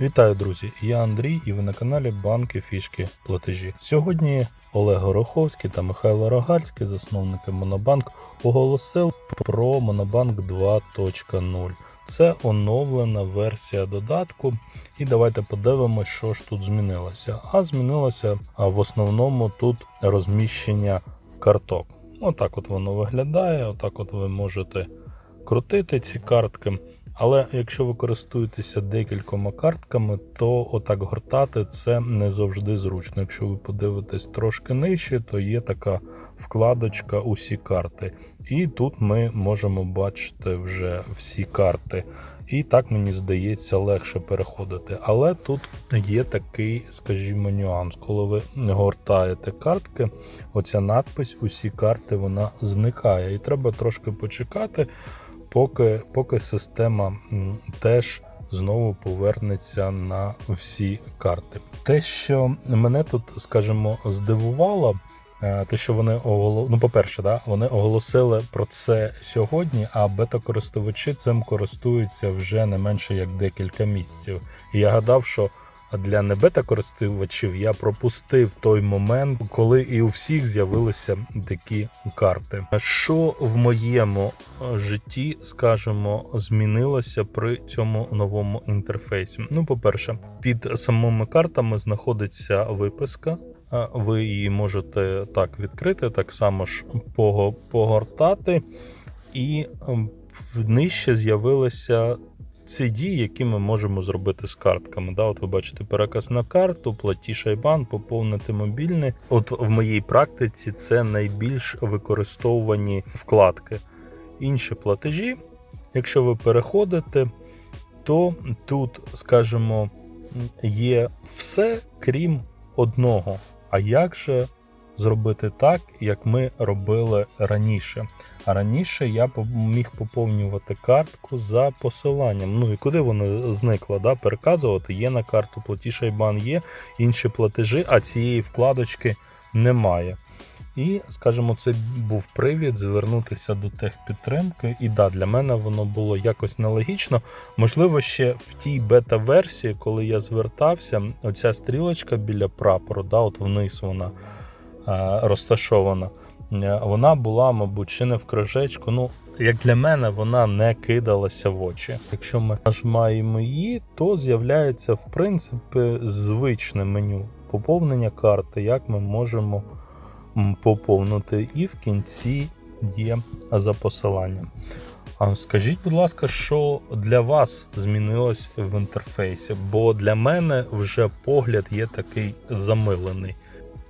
Вітаю, друзі! Я Андрій, і ви на каналі Банки Фішки Платежі. Сьогодні Олег Гороховський та Михайло Рогальський, засновники Монобанк, оголосили про Монобанк 2.0. Це оновлена версія додатку. І давайте подивимося, що ж тут змінилося. А змінилося в основному тут розміщення карток. Отак от воно виглядає. Отак от ви можете крутити ці картки. Але якщо ви користуєтеся декількома картками, то отак гортати це не завжди зручно. Якщо ви подивитесь трошки нижче, то є така вкладочка Усі карти. І тут ми можемо бачити вже всі карти. І так мені здається легше переходити. Але тут є такий, скажімо, нюанс. Коли ви гортаєте картки, оця надпись Усі карти вона зникає. І треба трошки почекати поки, поки система теж знову повернеться на всі карти. Те, що мене тут, скажімо, здивувало. е, Те, що вони оголо... ну, по-перше, да, вони оголосили про це сьогодні, а бета-користувачі цим користуються вже не менше як декілька місяців. І я гадав, що для не бета-користувачів я пропустив той момент, коли і у всіх з'явилися такі карти. Що в моєму е, житті, скажімо, змінилося при цьому новому інтерфейсі? Ну, по-перше, під самими картами знаходиться виписка. Ви її можете так відкрити, так само ж погортати, і ем, нижче з'явилися ці дії, які ми можемо зробити з картками. Да, от ви бачите переказ на карту, платіж Айбан, поповнити мобільний. От в моїй практиці це найбільш використовувані вкладки. Інші платежі, якщо ви переходите, то тут, скажімо, є все крім одного. А як же зробити так, як ми робили раніше? А раніше я міг поповнювати картку за посиланням. Ну і куди воно зникло? Да? Переказувати є на карту, платіж Айбан є, інші платежі, а цієї вкладочки немає. І, скажімо, це був привід звернутися до техпідтримки. І да, для мене воно було якось нелогічно. Можливо, ще в тій бета-версії, коли я звертався, оця стрілочка біля прапору, да, от вниз вона розташована. Е, Вона була, мабуть, чи не в кружечку. Ну, як для мене, вона не кидалася в очі. Якщо ми нажимаємо її, то з'являється в принципі звичне меню поповнення карти, як ми можемо поповнити, і в кінці є за посиланням. Скажіть, будь ласка, що для вас змінилось в інтерфейсі? Бо для мене вже погляд є такий замилений.